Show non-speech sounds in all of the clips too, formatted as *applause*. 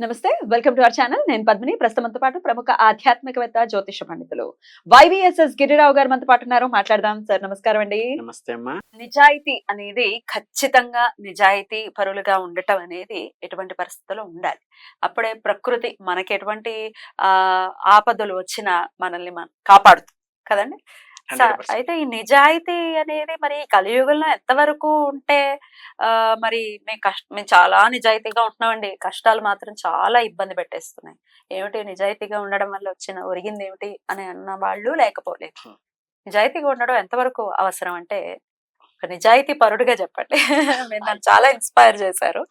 నమస్తే welcome to our channel. నేను పద్మిని. ప్రస్తుతంతో పాటు ప్రముఖ ఆధ్యాత్మికవేత్త జ్యోతిష పండితులు వైవిఎస్ఎస్ గిరిరావు గారు మనతో పాటు ఉన్నారు. మాట్లాడదాం. సార్ నమస్కారం అండి. నమస్తే అమ్మా. నిజాయితీ అనేది ఖచ్చితంగా నిజాయితీ పరులుగా ఉండటం అనేది ఎటువంటి పరిస్థితుల్లో ఉండాలి. అప్పుడే ప్రకృతి మనకి ఎటువంటి ఆ ఆపదలు వచ్చినా మనల్ని మన కాపాడుతుంది. కదండి? స- 100%. అయితే ఈ నిజాయితీ అనేది మరి ఈ కలియుగంలో ఎంతవరకు ఉంటే ఆ మరి మేము కష్ట మేము చాలా నిజాయితీగా ఉంటున్నామండి. కష్టాలు మాత్రం చాలా ఇబ్బంది పెట్టేస్తున్నాయి. ఏమిటి నిజాయితీగా ఉండడం వల్ల వచ్చిన ఒరిగింది ఏమిటి అని అన్న వాళ్ళు లేకపోలేదు. నిజాయితీగా ఉండడం ఎంతవరకు అవసరం అంటే ఒక నిజాయితీ పరుడుగా చెప్పండి. *laughs* మీరు నన్ను చాలా ఇన్స్పైర్ చేశారు.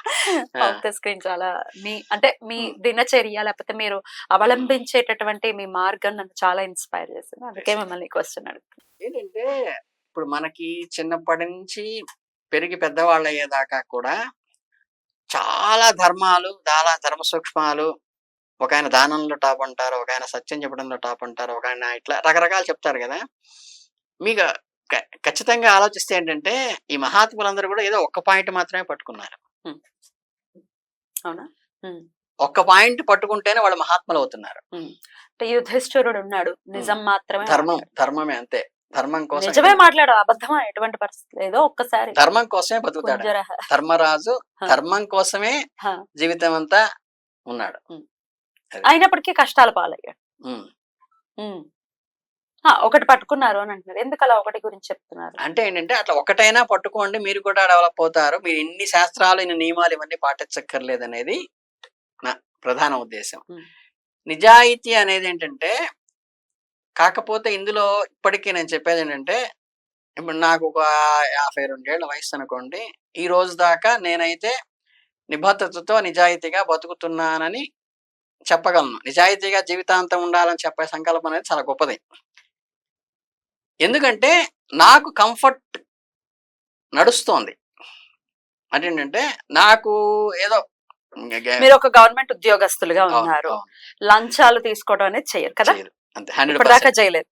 ఆఫ్ ద స్క్రీన్ చాలా మీ అంటే మీ. దినచర్య లేకపోతే మీరు అవలంబించేటటువంటి మీ మార్గం నన్ను చాలా ఇన్స్పైర్ చేసింది. అందుకే మిమ్మల్ని క్వశ్చన్ అడుగుతాను ఏంటంటే ఇప్పుడు మనకి చిన్నప్పటి నుంచి పెరిగి పెద్దవాళ్ళు అయ్యేదాకా కూడా చాలా ధర్మాలు చాలా ధర్మ సూక్ష్మాలు ఒక ఆయన దానంలో టాప్ అంటారు ఒక ఆయన సత్యం చెప్పడంలో టాప్ అంటారు ఒక ఆయన ఇట్లా రకరకాలు చెప్తారు కదా. మీకు ఖచ్చితంగా ఆలోచిస్తే ఏంటంటే ఈ మహాత్ములందరూ కూడా ఏదో ఒక్క పాయింట్ మాత్రమే పట్టుకున్నారు. అవునా? ఒక్క పాయింట్ పట్టుకుంటేనే వాళ్ళు మహాత్ములు అవుతున్నారు అంటే యుధిష్ఠిరుడు ఉన్నాడు. నిజం మాత్రమే ధర్మం. ధర్మమే అంతే. ధర్మం కోసం నిజమే మాట్లాడు. అబద్ధమా? ఎటువంటి పరిస్థితి? ఏదో ఒక్కసారి. ధర్మం కోసమే బతుకుతాడు. ధర్మరాజు. ధర్మం కోసమే. జీవితం అంతా ఉన్నాడు. అయినప్పటికీ కష్టాలు పాలయ్యాడు. ఒకటి పట్టుకున్నారు అని అంటున్నారు. ఎందుకు అలా ఒకటి గురించి చెప్తున్నారు? అంటే ఏంటంటే అట్లా ఒకటైనా పట్టుకోండి మీరు కూడా డెవలప్ అవుతారు. మీరు ఇన్ని శాస్త్రాలు ఇన్ని నియమాలు ఇవన్నీ పాటించక్కర్లేదు అనేది నా ప్రధాన ఉద్దేశం. నిజాయితీ అనేది ఏంటంటే కాకపోతే ఇందులో ఇప్పటికీ నేను చెప్పేది ఏంటంటే ఇప్పుడు నాకు ఒక యాభై రెండేళ్ళ వయసు అనుకోండి ఈ రోజు దాకా నేనైతే నిబద్ధతతో నిజాయితీగా బతుకుతున్నానని చెప్పగలను. నిజాయితీగా జీవితాంతం ఉండాలని చెప్పే సంకల్పం అనేది చాలా గొప్పది. ఎందుకంటే నాకు కంఫర్ట్ నడుస్తోంది. అంటే ఏంటంటే నాకు ఏదో మీరు ఒక గవర్నమెంట్ ఉద్యోగస్తులుగా ఉన్నారు. లంచాలు తీసుకోవడం అనేది చెయ్యరు కదా? చేయరు. హండ్రెడ్ ఇప్పటిదాకా చేయలేదు.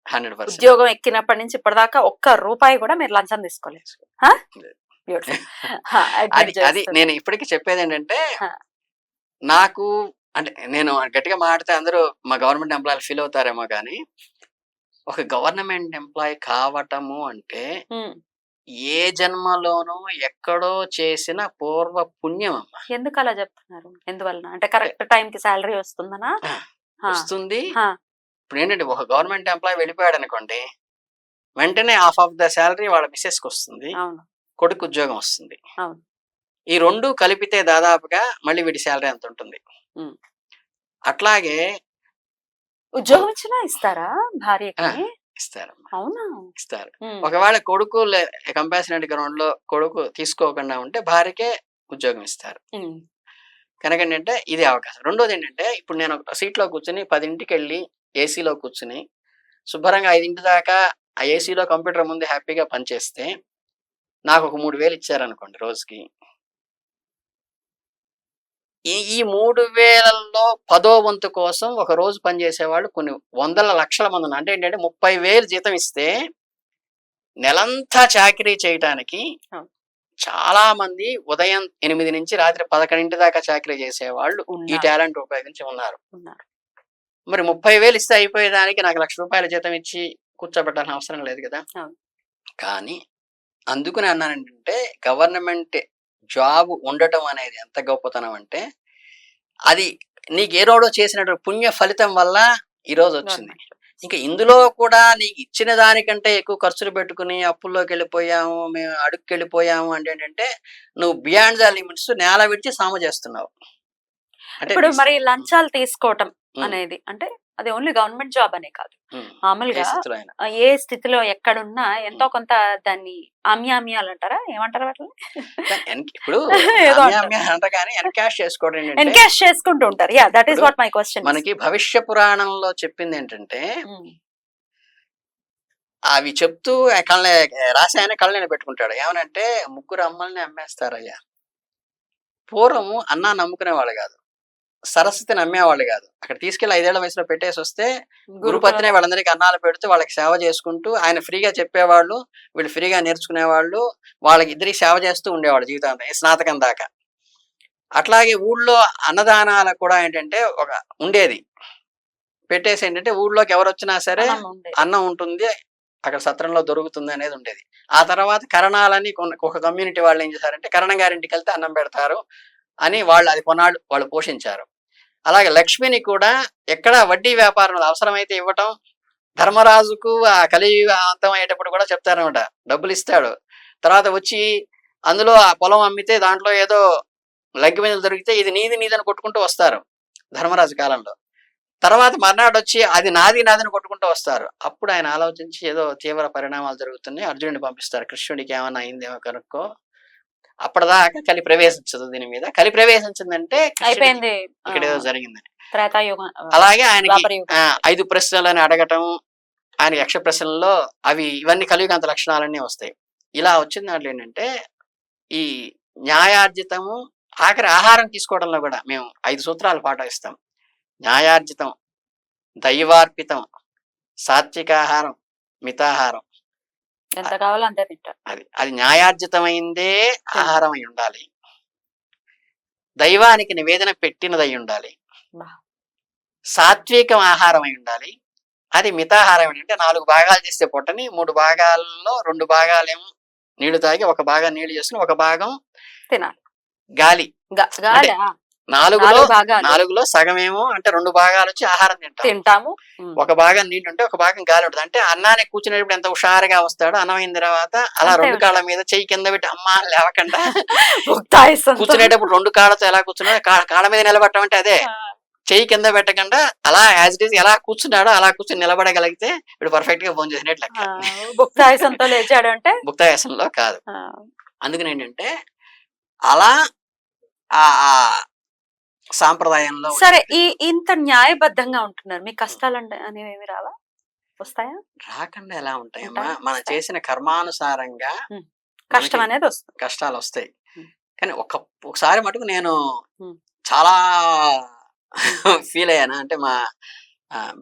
ఉద్యోగం ఎక్కినప్పటి నుంచి ఇప్పటిదాకా ఒక్క రూపాయి కూడా మీరు లంచం తీసుకోలేదు. *laughs* అది. నేను ఇప్పటికీ చెప్పేది ఏంటంటే. నాకు అంటే నేను గట్టిగా మాట్లాడితే అందరూ మా గవర్నమెంట్ ఎంప్లాయీలు ఫీల్ అవుతారేమో కానీ ఒక గవర్నమెంట్ ఎంప్లాయీ కావటము అంటే. ఏ jన్మలోనూ ఎక్కడో చేసిన పూర్వ పుణ్యం అమ్మ ఎందుకు అలా చెప్తున్నారు ఎందువలన అంటే కరెక్ట్ టైం కి శాలరీ వస్తుందనా వస్తుంది. ఇప్పుడు ఏంటంటే ఒక గవర్నమెంట్ ఎంప్లాయీ వెళ్ళిపోయాడు అనుకోండి వెంటనే హాఫ్ ఆఫ్ ద శాలరీ వాళ్ళ మిస్సెస్కి వస్తుంది కొడుకు ఉద్యోగం వస్తుంది. ఈ రెండు కలిపితే దాదాపుగా మళ్ళీ వీడి శాలరీ ఎంత ఉంటుంది. అట్లాగే ఉద్యోగం ఇచ్చినా ఇస్తారా భార్యకి? ఇస్తారమ్మా అవునా? ఇస్తారు. ఒకవేళ కొడుకు కంపాసినెంట్ గ్రౌండ్లో కొడుకు తీసుకోకుండా ఉంటే భార్యకే ఉద్యోగం ఇస్తారు. కనుక ఏంటంటే ఇది అవకాశం. రెండోది ఏంటంటే ఇప్పుడు నేను ఒక సీట్లో కూర్చుని పదింటికి వెళ్ళి ఏసీలో కూర్చుని శుభ్రంగా ఐదింటి దాకా ఆ ఏసీలో కంప్యూటర్ ముందు హ్యాపీగా పనిచేస్తే నాకు ఒక మూడు వేలు ఇచ్చారనుకోండి రోజుకి. ఈ ఈ మూడు వేలల్లో పదో వంతు కోసం ఒక రోజు పనిచేసే వాళ్ళు కొన్ని వందల లక్షల మంది ఉన్నారు. అంటే ఏంటంటే ముప్పై వేలు జీతం ఇస్తే నెలంతా చాకరీ చేయటానికి. చాలా మంది ఉదయం ఎనిమిది నుంచి రాత్రి పదకొండింటి దాకా చాకరీ చేసే వాళ్ళు ఈ. టాలెంట్ ఉపయోగించి ఉన్నారు. మరి ముప్పై వేలు ఇస్తే అయిపోయేదానికి నాకు లక్ష రూపాయల జీతం ఇచ్చి కూర్చోబెట్టాల్సిన అవసరం లేదు కదా. కానీ అందుకని అన్నాను ఏంటంటే గవర్నమెంట్ జాబ్ ఉండటం అనేది ఎంత గొప్పతనం అంటే అది నీకు ఏ రోడో చేసినటువంటి పుణ్య ఫలితం వల్ల ఈ రోజు వచ్చింది. ఇంకా ఇందులో కూడా నీకు ఇచ్చిన దానికంటే ఎక్కువ ఖర్చులు పెట్టుకుని అప్పుల్లోకి వెళ్ళిపోయాము మేము అడుగుకి వెళ్ళిపోయాము అంటే ఏంటంటే నువ్వు బియాండ్ ద లిమిట్స్ నేల విడిచి సామ చేస్తున్నావు. అంటే ఇప్పుడు మరి లంచాలు తీసుకోవటం అనేది అంటే అది ఓన్లీ గవర్నమెంట్ జాబ్ అనే కాదు. మామూలుగా ఏ స్థితిలో ఎక్కడున్నా ఎంతో కొంత దాన్ని ఆమ్యామ్యాలు అంటారా ఏమంటారు వాటిని? ఇప్పుడు *laughs* ఎన్కాష్ చేసుకుంటూ ఉంటారు. Yeah that is what my question మనకి భవిష్య పురాణంలో చెప్పింది ఏంటంటే అవి చెప్తూ కళ్ళ రాసి ఆయన కళ్ళని పెట్టుకుంటాడు. ఏమనంటే ముగ్గురు అమ్మల్ని అమ్మేస్తారయ్యా. పూర్వము అన్నా నమ్ముకునేవాళ్ళు కాదు. సరస్వతి నమ్మేవాళ్ళు కాదు. అక్కడ తీసుకెళ్ళి ఐదేళ్ళ వయసులో పెట్టేసి వస్తే గురుపతినే వాళ్ళందరికీ అన్నాలు పెడుతూ వాళ్ళకి సేవ చేసుకుంటూ ఆయన ఫ్రీగా చెప్పేవాళ్ళు వీళ్ళు ఫ్రీగా నేర్చుకునేవాళ్ళు వాళ్ళకి ఇద్దరికి సేవ చేస్తూ ఉండేవాళ్ళు జీవితాంతం ఈ స్నాతకం దాకా. అట్లాగే ఊళ్ళో అన్నదానాలకు కూడా ఏంటంటే ఒక ఉండేది. పెట్టేసి ఏంటంటే ఊళ్ళోకి ఎవరు వచ్చినా సరే అన్నం ఉంటుంది అక్కడ సత్రంలో దొరుకుతుంది అనేది ఉండేది. ఆ తర్వాత కరణాలని ఒక కమ్యూనిటీ వాళ్ళు ఏం చేశారంటే కరణం గారింటికి వెళ్తే అన్నం పెడతారు అని వాళ్ళు అది కొన్నాళ్ళు వాళ్ళు పోషించారు. అలాగే లక్ష్మిని కూడా ఎక్కడ వడ్డీ వ్యాపారంలో అవసరమైతే ఇవ్వటం ధర్మరాజుకు ఆ కలి అంతం అయ్యేటప్పుడు కూడా చెప్తారనమాట డబ్బులు ఇస్తాడు. తర్వాత వచ్చి అందులో ఆ పొలం అమ్మితే దాంట్లో ఏదో లగ్గి దొరికితే ఇది నీది నీదని కొట్టుకుంటూ వస్తారు ధర్మరాజు కాలంలో. తర్వాత మర్నాడు వచ్చి అది నాది నాదిని కొట్టుకుంటూ వస్తారు. అప్పుడు ఆయన ఆలోచించి ఏదో తీవ్ర పరిణామాలు జరుగుతున్నాయి. అర్జునుడిని పంపిస్తారు. కృష్ణుడికి ఏమన్నా అయిందేమో కనుక్కో. అప్పటిదాకా కలి ప్రవేశించదు దీని మీద. కలి ప్రవేశించిందంటే అయిపోయింది. ఇక్కడ ఏదో జరిగిందని. అలాగే ఆయనకి ద్వాపరయుగం. ఆ, ఐదు ప్రశ్నలని అడగటం ఆయన యక్ష ప్రశ్నల్లో అవి ఇవన్నీ కలియుగాంత లక్షణాలన్నీ వస్తాయి. ఇలా వచ్చిన దాంట్లో ఏంటంటే ఈ న్యాయార్జితము ఆఖరి ఆహారం తీసుకోవడంలో కూడా మేము ఐదు సూత్రాలు పాటిస్తాం. న్యాయార్జితం దైవార్పితం సాత్వికాహారం మితాహారం. ఎంత కావాలో అంతే తింటారు. అది అది న్యాయార్జితమైందే ఆహారం అయి ఉండాలి. దైవానికి నివేదన పెట్టినదై ఉండాలి. సాత్వికం ఆహారం అయి ఉండాలి. అది మితాహారం అంటే నాలుగు భాగాలు చేస్తే పొట్టని మూడు భాగాల్లో రెండు భాగాలేమో నీళ్ళు తాగి ఒక భాగం నీళ్ళు చేసుకుని ఒక భాగం తినాలి. గాలా? నాలుగులో నాలుగులో సగమేమో అంటే రెండు భాగాలు వచ్చి ఆహారం తింటాం. తింటాము. ఒక భాగం నీళ్ళు ఉంటే ఒక భాగం గాలి ఉంటుంది. అంటే అన్నానికి కూర్చునేటప్పుడు ఎంత హుషారుగా వస్తాడో అన్నం అయిన తర్వాత అలా రెండు కాళ్ళ మీద చెయ్యి కింద పెట్టి అమ్మా లేవకుండా. *laughs* కూర్చునేటప్పుడు రెండు కాళ్ళతో ఎలా కూర్చున్నాడో కా- కాళ్ళ మీద నిలబడటం అంటే అదే చెయ్యి కింద పెట్టకుండా అలా యాజ్ ఇట్ ఈస్ ఎలా కూర్చున్నాడో అలా కూర్చుని నిలబడగలిగితే ఇప్పుడు పర్ఫెక్ట్గా ఫోన్ చేసినట్లు ఆ, భుక్తాయిసంతో లేచాడు అంటే? భుక్తాయాసంలో కాదు. అందుకని ఏంటంటే అలా సాంప్రదాయంలో సరే ఈ ఇంత న్యాయబద్ధంగా ఉంటున్నారు. మీ కష్టాలు అనేవి ఏమి రావా? వస్తాయా? రాకుండా ఎలా ఉంటాయమ్మా ఉంటాయి, మనం. చేసిన కర్మానుసారంగా కష్టం అనేది వస్తుంది. కష్టాలు వస్తాయి. కానీ ఒక ఒకసారి మటుకు నేను. చాలా *laughs* ఫీల్ అయ్యాను అంటే మా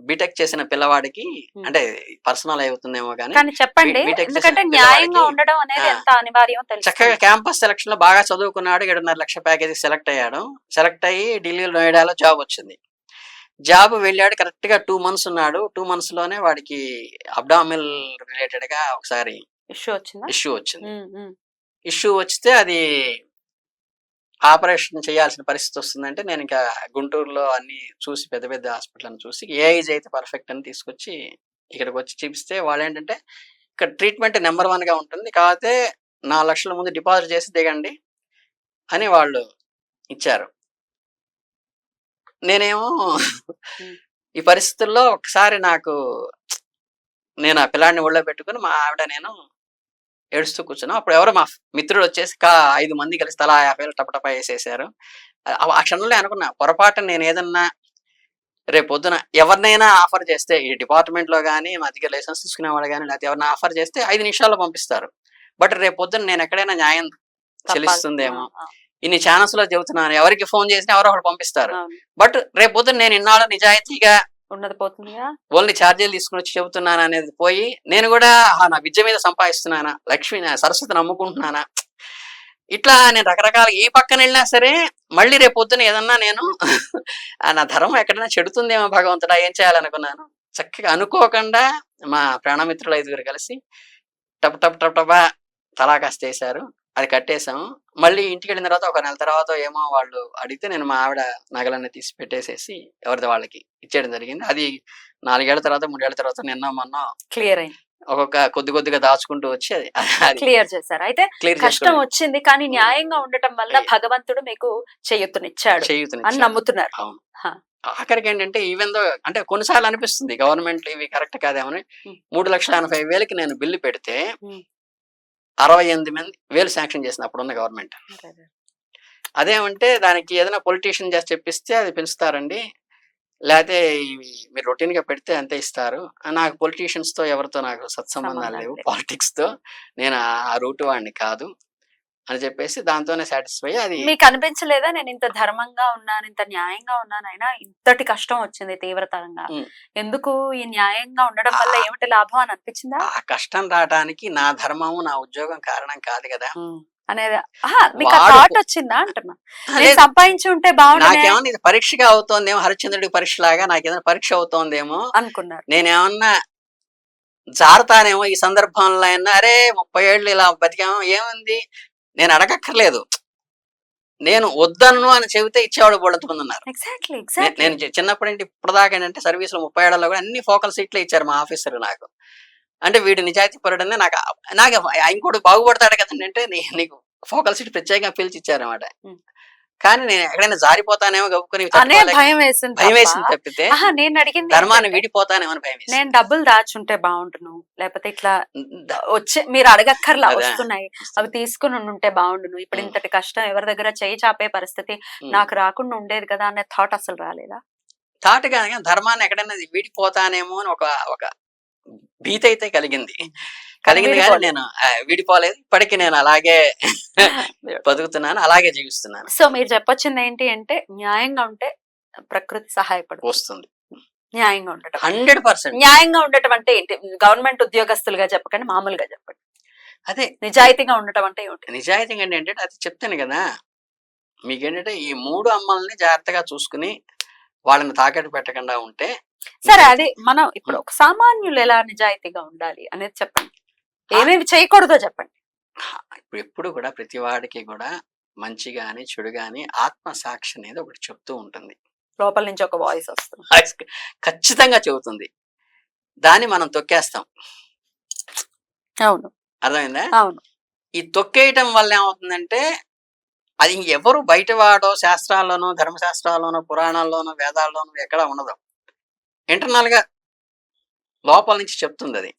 బీటెక్ చేసిన పిల్లవాడికి. అంటే పర్సనల్ అవుతుందేమో కానీ చెప్పండి బీటెక్ చేసిన ఎందుకంటే పిల్లవాడికి, న్యాయంగా ఉండడం అనేది ఆ, ఎంత అనివార్యం చక్కగా క్యాంపస్ సెలక్షన్లో బాగా చదువుకున్నాడు ఏడున్నర లక్ష ప్యాకేజీ సెలెక్ట్ అయ్యాడు. సెలెక్ట్ అయ్యి ఢిల్లీలో నోయిడాలో జాబ్ వచ్చింది. జాబ్ వెళ్ళాడు కరెక్ట్గా టూ మంత్స్ ఉన్నాడు. టూ మంత్స్లోనే వాడికి అబ్డామిల్ రిలేటెడ్గా ఒకసారి ఇష్యూ వచ్చిందా? ఇష్యూ వచ్చింది. ఇష్యూ వస్తే అది ఆపరేషన్ చేయాల్సిన పరిస్థితి వస్తుందంటే నేను ఇంకా గుంటూరులో అన్ని చూసి పెద్ద పెద్ద హాస్పిటల్ చూసి ఏ ఏజ్ అయితే పర్ఫెక్ట్ అని తీసుకొచ్చి ఇక్కడికి వచ్చి చూపిస్తే వాళ్ళు ఏంటంటే ఇక్కడ ట్రీట్మెంట్ నెంబర్ వన్గా ఉంటుంది. కాకపోతే నాలుగు లక్షల ముందు డిపాజిట్ చేసి దిగండి అని వాళ్ళు ఇచ్చారు. నేనేమో ఈ పరిస్థితుల్లో ఒకసారి నాకు నేను ఆ పిల్లాడిని ఒళ్ళో పెట్టుకుని మా ఆవిడ నేను ఏడుస్తూ కూర్చున్నాం. అప్పుడు ఎవరో మా మిత్రుడు వచ్చేసి ఐదు మంది కలిసి తలా యాభై వేలు టపటపా వేసేసారు. ఆ- క్షణంలో అనుకున్నా పొరపాటు నేను ఏదన్నా రేపు పొద్దున ఎవరినైనా ఆఫర్ చేస్తే ఈ డిపార్ట్మెంట్లో కానీ మా దగ్గర లైసెన్స్ తీసుకునేవాడు కానీ లేకపోతే ఎవరైనా ఆఫర్ చేస్తే ఐదు నిమిషాల్లో పంపిస్తారు. బట్ రేపు పొద్దున నేను ఎక్కడైనా న్యాయం. చెల్లిస్తుందేమో. ఇన్ని ఛానల్స్లో చెబుతున్నాను. ఎవరికి ఫోన్ చేసినా ఎవరో ఒకరు పంపిస్తారు. బట్ రేపు పొద్దున నేను ఇన్నాళ్ళు నిజాయితీగా ఉన్నది పోతుందిగా ఓన్లీ ఛార్జీలు తీసుకుని వచ్చి చెబుతున్నాను అనేది పోయి నేను కూడా నా విద్య మీద సంపాదిస్తున్నానా లక్ష్మి సరస్వతి సరస్వతిని నమ్ముకుంటున్నానా? ఇట్లా నేను రకరకాల ఏ పక్కన వెళ్ళినా సరే మళ్ళీ రేపు పొద్దున ఏదన్నా నేను *laughs* ఆ నా ధర్మం ఎక్కడైనా చెడుతుందేమో భగవంతుడా ఏం చేయాలనుకున్నాను? చక్కగా అనుకోకుండా మా ప్రాణమిత్రులు ఐదుగురు కలిసి టప్ టప్ టప్ టపా తలాకాస్త చేశారు అది కట్టేశాము మళ్ళీ ఇంటికి వెళ్ళిన తర్వాత ఒక నెల తర్వాత ఏమో వాళ్ళు అడిగితే నేను మా ఆవిడ నగలన్నీ తీసి పెట్టేసేసి ఎవరిది వాళ్ళకి ఇచ్చేయడం జరిగింది. అది నాలుగేళ్ళ తర్వాత మూడేళ్ళ తర్వాత నిన్న మొన్న క్లియర్ అయింది. ఒక్కొక్క కొద్ది కొద్దిగా దాచుకుంటూ వచ్చి క్లియర్ చేశారు. అయితే కష్టం వచ్చింది కానీ న్యాయంగా ఉండటం వల్ల. భగవంతుడు మీకు చేయూతనిచ్చాడు అని నమ్ముతున్నారు. అవును. ఆఖరికి ఏంటంటే ఈవెన్ దో అంటే కొన్నిసార్లు అనిపిస్తుంది గవర్నమెంట్ ఇవి కరెక్ట్ కాదేమని. మూడు లక్షల ఎనభై వేలకి నేను బిల్లు పెడితే. అరవై ఎనిమిది మంది వేలు శాంక్షన్ చేసిన అప్పుడున్న గవర్నమెంట్ అదేమంటే దానికి ఏదైనా పొలిటీషియన్ చేసి చెప్పిస్తే అది పెంచుతారండి లేకపోతే ఇవి మీరు రొటీన్గా పెడితే అంతే ఇస్తారు. నాకు పొలిటీషియన్స్తో ఎవరితో నాకు సత్సంబంధాలు సంబంధాలు లేవు. లేవు. పాలిటిక్స్తో నేను ఆ రూట్ వాడిని కాదు. అని చెప్పేసి దాంతోనే సాటిస్ఫై అది మీకు అనిపించలేదా నేను ఇంత ధర్మంగా ఉన్నాను ఇంత న్యాయంగా ఉన్నాను అయినా ఇంతటి కష్టం వచ్చింది తీవ్రతరంగా. ఎందుకు ఈ న్యాయంగా ఉండడం వల్ల ఏమిటి లాభం అని అనిపించిందా? ఆ కష్టం రావడానికి నా ధర్మము నా ఉద్యోగం కారణం కాదు కదా. అనేది మీకు థాట్ వచ్చిందా అంటున్నా? నేను లేదు, సంపాదించి ఉంటే ఇది పరీక్షగా అవుతోందేమో హరిశ్చంద్రుడికి పరీక్ష లాగా నాకేదైనా పరీక్ష అవుతోందేమో. అనుకున్నారు. నేనేమన్నా జారుతానేమో ఈ సందర్భంలో అయినా అరే ముప్పై ఏళ్ళు ఇలా బతికామో ఏముంది? నేను అడగక్కర్లేదు. నేను వద్దను అని చెబితే ఇచ్చేవాడు బోళ్ళంత మంది ఉన్నారు. నేను చి- చిన్నప్పటి నుండి ఇప్పటిదాకా ఏంటంటే సర్వీస్లో ముప్పై ఏళ్ళలో కూడా అన్ని ఫోకల్ సీట్లు ఇచ్చారు మా ఆఫీసర్ నాకు. అంటే వీడు నిజాయితీ పరుడని నాకు నాకు ఇంకోటి బాగుపడతాడు కదండి అంటే నీకు ఫోకల్ సీట్ ప్రత్యేకంగా పిలిచి ఇచ్చారన్నమాట. కానీ నేను ఎక్కడైనా జారిపోతానేమో అనే తట్టుకోలేక భయం వేసింది భయం వేసింది. తప్పితే నేను అడిగింది ధర్మాన్ని వీడిపోతానేమో అని భయం నేను డబ్బులు దాచుంటే బాగుండును లేకపోతే ఇట్లా వచ్చే మీరు అడగక్కర్లా. వస్తున్నాయి అవి తీసుకుని ఉంటే బాగుండును ఇప్పుడు. ఇంతటి కష్టం ఎవరి దగ్గర చేయి చాపే పరిస్థితి. నాకు రాకుండా ఉండేది కదా అనే థాట్ అసలు రాలేదా థాట్ కానీ ధర్మాన్ని ఎక్కడైనా వీడిపోతానేమో అని ఒక ఒక భీతి అయితే కలిగింది. కలిగింది కానీ. నేను వీడిపోలేదు. ఇప్పటికీ నేను అలాగే *laughs* బతుకుతున్నాను అలాగే జీవిస్తున్నాను. సో మీరు చెప్పొచ్చింది ఏంటి అంటే న్యాయంగా ఉంటే ప్రకృతి సహాయపడు వస్తుంది. న్యాయంగా ఉండటం. Hundred percent. న్యాయంగా ఉండటం అంటే ఏంటి? గవర్నమెంట్ ఉద్యోగస్తులుగా చెప్పకండి మామూలుగా చెప్పండి. అదే. నిజాయితీగా ఉండటం అంటే ఏమిటి? నిజాయితీగా ఏంటంటే అది చెప్తాను కదా. మీకేంటంటే ఈ మూడు అమ్మల్ని జాగ్రత్తగా చూసుకుని వాళ్ళని తాకట్టు పెట్టకుండా ఉంటే సరే అది మనం ఇప్పుడు ఒక సామాన్యులు ఎలా నిజాయితీగా ఉండాలి అనేది చెప్పండి. ఏమేమి చేయకూడదో చెప్పండి. ఇప్పుడు ఎప్పుడు కూడా ప్రతి వాడికి కూడా మంచి గాని చెడు గాని ఆత్మ సాక్షి అనేది ఒకటి చెప్తూ ఉంటుంది. లోపల నుంచి ఒక వాయిస్ వస్తుంది. *laughs* ఖచ్చితంగా చెబుతుంది. దాన్ని మనం తొక్కేస్తాం. అవును. అర్థమైందా? అవును. ఈ తొక్కేయటం వల్ల ఏమవుతుందంటే అది ఎవరు బయట వాడో శాస్త్రాల్లోనో ధర్మశాస్త్రాల్లోనో పురాణాల్లోనో వేదాల్లోనో ఎక్కడ ఉండదు. ఇంటర్నల్గా లోపల నుంచి చెప్తుంది అది.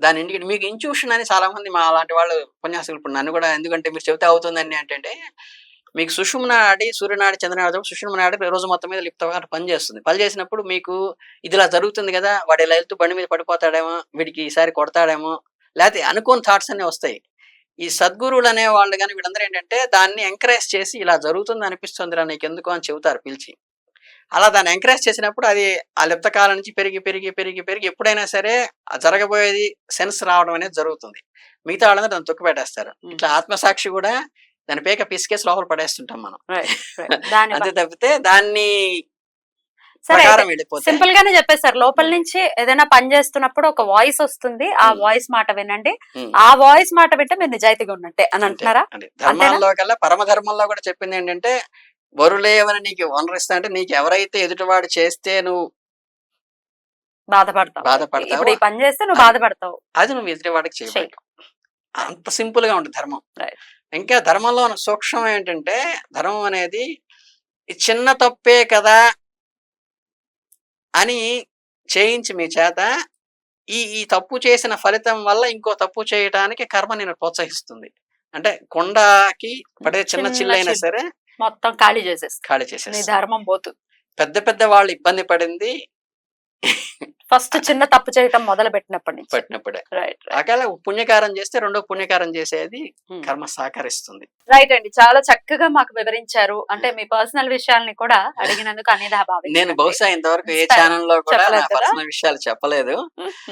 దాని ఇంటికి మీకు ఇంట్యూషన్ అని చాలామంది మా అలాంటి వాళ్ళు ఉపన్యాసకులు ఇప్పుడు నన్ను కూడా ఎందుకంటే మీరు చెబితే అవుతుందని అంటే మీకు సుషుమ్న ఆడి సూర్యనాడి చంద్రనాడి సుషుమ్న ఆడి రోజు మొత్తం మీద లిప్తగా పని చేస్తుంది. పని చేసినప్పుడు మీకు ఇదిలా జరుగుతుంది కదా వాడు ఇలా వెళ్తూ బండి మీద పడిపోతాడేమో వీడికి ఈసారి కొడతాడేమో లేకపోతే అనుకోని థాట్స్ అన్నీ వస్తాయి. ఈ సద్గురువులు అనే వాళ్ళు కానీ వీళ్ళందరూ ఏంటంటే దాన్ని ఎంకరేజ్ చేసి ఇలా జరుగుతుంది అనిపిస్తుందిరా నీకు ఎందుకు అని చెబుతారు పిలిచి. అలా దాన్ని ఎంకరేజ్ చేసినప్పుడు అది ఆ లిప్త కాలం నుంచి పెరిగి పెరిగి పెరిగి పెరిగి ఎప్పుడైనా సరే ఆ జరగబోయేది సెన్స్ రావడం అనేది జరుగుతుంది. మిగతా వాళ్ళందరూ దాన్ని తొక్కి పెట్టేస్తారు. ఇట్లా ఆత్మసాక్షి కూడా దాని పేక పిసికేసి లోపల పడేస్తుంటాం మనం. *laughs* అంతే తప్పితే దాన్ని సరే సింపుల్ గానే చెప్పేశారు లోపల నుంచి ఏదైనా పని చేస్తున్నప్పుడు ఒక వాయిస్ వస్తుంది. ఆ. వాయిస్ మాట వినండి. ఆ వాయిస్ మాట వింటే మీరు నిజాయితీగా ఉన్నట్టే అని అంటున్నారా. ధర్మాల్లో కల్లా పరమ ధర్మంలో కూడా చెప్పింది ఏంటంటే వరులేవని నీకు వనరిస్తా అంటే నీకు ఎవరైతే ఎదుటివాడు చేస్తే నువ్వు బాధపడతావు. బాధపడతావో? ఇప్పుడు ఈ పని చేస్తే నువ్వు అది- బాధపడతావు. అది నువ్వు ఎదుటివాడికి చేయబడి అంత సింపుల్గా ఉంటుంది ధర్మం. ఇంకా ధర్మంలో ఉన్న సూక్ష్మం ఏంటంటే ధర్మం అనేది ఈ చిన్న తప్పే కదా అని చేయించి మీ చేత ఈ ఈ తప్పు చేసిన ఫలితం వల్ల ఇంకో తప్పు చేయటానికి కర్మ నేను ప్రోత్సహిస్తుంది. అంటే కొండకి పడే చిన్న చిల్లైనా చిల్లు. సరే మొత్తం ఖాళీ చేసేస్తా. ఖాళీ నీ చేసేస్తుంది ధర్మం పోతుంది పెద్ద పెద్ద వాళ్ళు ఇబ్బంది పడింది. ఫస్ట్ చిన్న తప్పు చేయటం మొదలు పెట్టినప్పటి నుంచి. పట్టినప్పుడే. రైట్ ఒకవేళ పుణ్యకారం చేస్తే రెండో పుణ్యకారం చేసేది Hmm. కర్మ సహకరిస్తుంది రైట్ అండి. చాలా చక్కగా మాకు వివరించారు. అంటే మీ పర్సనల్ విషయాల్ని కూడా అడిగినందుకు అనేది నేను బహుశా ఇంతవరకు ఏ Inspire. ఛానల్లో కూడా నా చెప్పలేదు కదా? పర్సనల్ విషయాలు చెప్పలేదు. భావించండి